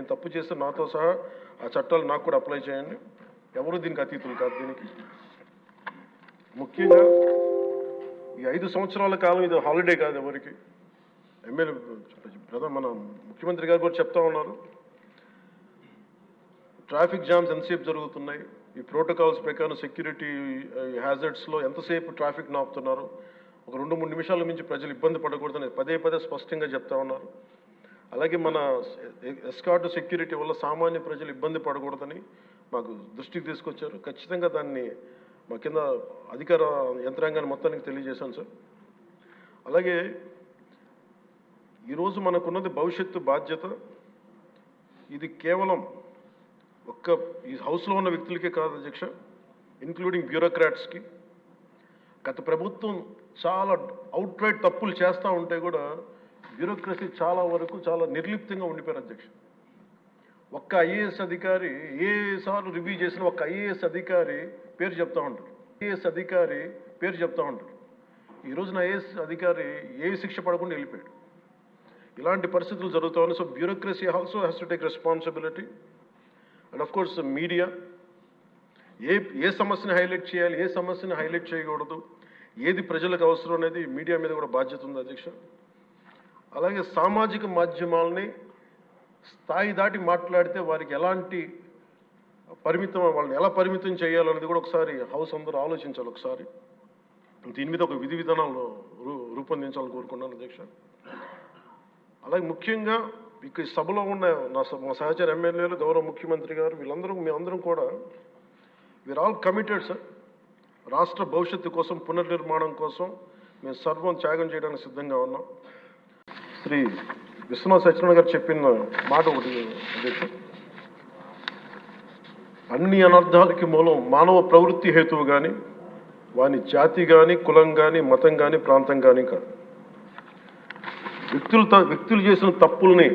నేను తప్పు చేస్తే నాతో సహా ఆ చట్టాలు నాకు కూడా అప్లై చేయండి. ఎవరు దీనికి అతీతులు కాదు దీనికి. ముఖ్యంగా ఈ ఐదు సంవత్సరాల కాలం ఇది హాలిడే కాదు ఎవరికి. ఎమ్మెల్యే ప్రధాన మన ముఖ్యమంత్రి గారు కూడా చెప్తా ఉన్నారు. ట్రాఫిక్ జామ్స్ ఎంతసేపు జరుగుతున్నాయి? ఈ ప్రోటోకాల్స్ ప్రకారం సెక్యూరిటీ హ్యాజర్డ్స్లో ఎంతసేపు ట్రాఫిక్ నాపుతున్నారు? ఒక రెండు మూడు నిమిషాల మించి ప్రజలు ఇబ్బంది పడకూడదని పదే పదే స్పష్టంగా చెప్తా ఉన్నారు. అలాగే మన ఎస్కాట్ సెక్యూరిటీ వల్ల సామాన్య ప్రజలు ఇబ్బంది పడకూడదని మాకు దృష్టికి తీసుకొచ్చారు. ఖచ్చితంగా దాన్ని మా కింద అధికార యంత్రాంగాన్ని మొత్తానికి తెలియజేశాను సార్. అలాగే ఈరోజు మనకున్నది భవిష్యత్తు బాధ్యత. ఇది కేవలం ఒక్క ఈ హౌస్లో ఉన్న వ్యక్తులకే కాదు అధ్యక్ష ఇంక్లూడింగ్ బ్యూరోక్రాట్స్కి గత ప్రభుత్వం చాలా అవుట్ రైట్ తప్పులు చేస్తూ ఉంటే కూడా బ్యూరోక్రసీ చాలా వరకు చాలా నిర్లిప్తంగా ఉండిపోయారు అధ్యక్ష. ఒక్క ఐఏఎస్ అధికారి ఏ సార్లు రివ్యూ చేసిన ఒక్క ఐఏఎస్ అధికారి పేరు చెప్తా ఉంటారు. ఐఏఎస్ అధికారి పేరు చెప్తా ఉంటారు. ఈ రోజున ఐఏఎస్ అధికారి ఏ శిక్ష పడకుండా వెళ్ళిపోయాడు. ఇలాంటి పరిస్థితులు జరుగుతూ ఉన్నాయి. So bureaucracy also has to take responsibility and of course media ఏ ఏ సమస్యని హైలైట్ చేయాలి ఏ సమస్యని హైలైట్ చేయకూడదు ఏది ప్రజలకు అవసరం అనేది మీడియా మీద కూడా బాధ్యత ఉంది అధ్యక్ష. అలాగే సామాజిక మాధ్యమాలని స్థాయి దాటి మాట్లాడితే వారికి ఎలాంటి పరిమితం వాళ్ళని ఎలా పరిమితం చేయాలనేది కూడా ఒకసారి హౌస్ అందరూ ఆలోచించాలి ఒకసారి. దీని మీద ఒక విధి విధానాలు రూ- రూపొందించాలని కోరుకున్నాను అధ్యక్ష. అలాగే ముఖ్యంగా ఇక ఈ సభలో ఉన్న నా మా సహచర ఎమ్మెల్యేలు గౌరవ ముఖ్యమంత్రి గారు వీళ్ళందరూ మేమందరం కూడా వీఆర్ ఆల్ కమిటెడ్ సార్. రాష్ట్ర భవిష్యత్తు కోసం పునర్నిర్మాణం కోసం మేము సర్వం త్యాగం చేయడానికి సిద్ధంగా ఉన్నాం. శ్రీ విశ్వనాథ్ సత్యనారాయణ గారు చెప్పిన మాట ఒకటి అధ్యక్ష అన్ని అనర్థాలకి మూలం మానవ ప్రవృత్తి హేతువు కానీ వాని జాతి కానీ కులం కానీ మతం కానీ ప్రాంతం కానీ కాదు. వ్యక్తులు త- వ్యక్తులు చేసిన తప్పుల్ని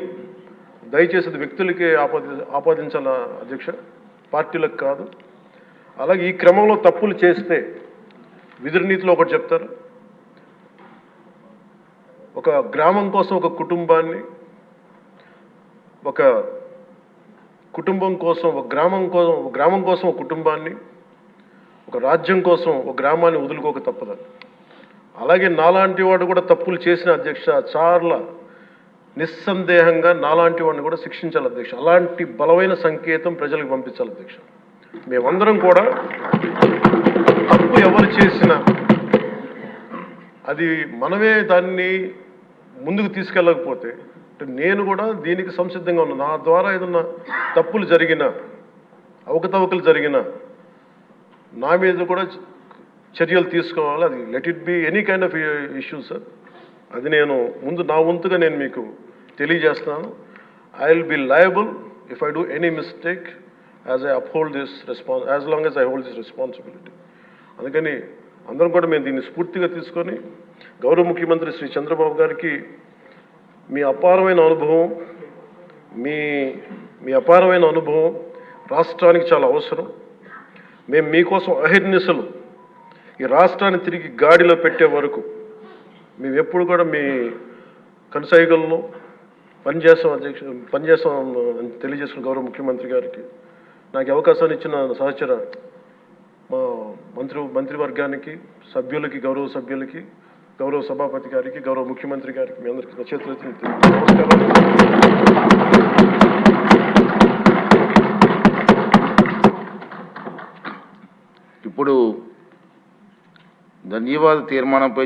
దయచేసి వ్యక్తులకే ఆపాది ఆపాదించాల అధ్యక్ష? పార్టీలకు కాదు. అలాగే ఈ క్రమంలో తప్పులు చేస్తే విధుల నీతిలో ఒకటి చెప్తారు. ఒక గ్రామం కోసం ఒక కుటుంబాన్ని ఒక కుటుంబం కోసం ఒక గ్రామం కోసం ఒక గ్రామం కోసం ఒక కుటుంబాన్ని ఒక రాజ్యం కోసం ఒక గ్రామాన్ని వదులుకోక తప్పదు. అలాగే నాలాంటి వాడు కూడా తప్పులు చేసిన అధ్యక్ష చాలా నిస్సందేహంగా నాలాంటి వాడిని కూడా శిక్షించాలి అధ్యక్ష. అలాంటి బలమైన సంకేతం ప్రజలకు పంపించాలి అధ్యక్ష. మేమందరం కూడా తప్పు ఎవరు చేసినా అది మనమే దాన్ని ముందుకు తీసుకెళ్ళకపోతే నేను కూడా దీనికి సంసిద్ధంగా ఉన్నాను. నా ద్వారా ఏదన్నా తప్పులు జరిగినా అవకతవకలు జరిగినా నా మీద కూడా చర్యలు తీసుకోవాలి. అది let it be any kind of issue sir అది నేను ముందు నా వంతుగా నేను మీకు తెలియజేస్తున్నాను. I will be liable if I do any mistake as I uphold this response as long as I hold this responsibility అందుకని అందరం కూడా మేము దీన్ని స్ఫూర్తిగా తీసుకొని గౌరవ ముఖ్యమంత్రి శ్రీ చంద్రబాబు గారికి మీ అపారమైన అనుభవం మీ మీ అపారమైన అనుభవం రాష్ట్రానికి చాలా అవసరం. మేము మీకోసం అహిర్నిశలు. ఈ రాష్ట్రాన్ని తిరిగి గాడిలో పెట్టే వరకు మేము ఎప్పుడు కూడా మీ కనసాయిగల్లో పనిచేస్తాం అధ్యక్ష పనిచేస్తాం అని తెలియజేసిన గౌరవ ముఖ్యమంత్రి గారికి. నాకు అవకాశాన్ని ఇచ్చిన సహచర మా మంత్రి మంత్రివర్గానికి సభ్యులకి గౌరవ సభ్యులకి గౌరవ సభాపతి గారికి గౌరవ ముఖ్యమంత్రి గారికి మీ అందరికీ నా నమస్కారం. ఇప్పుడు ధన్యవాద తీర్మానంపై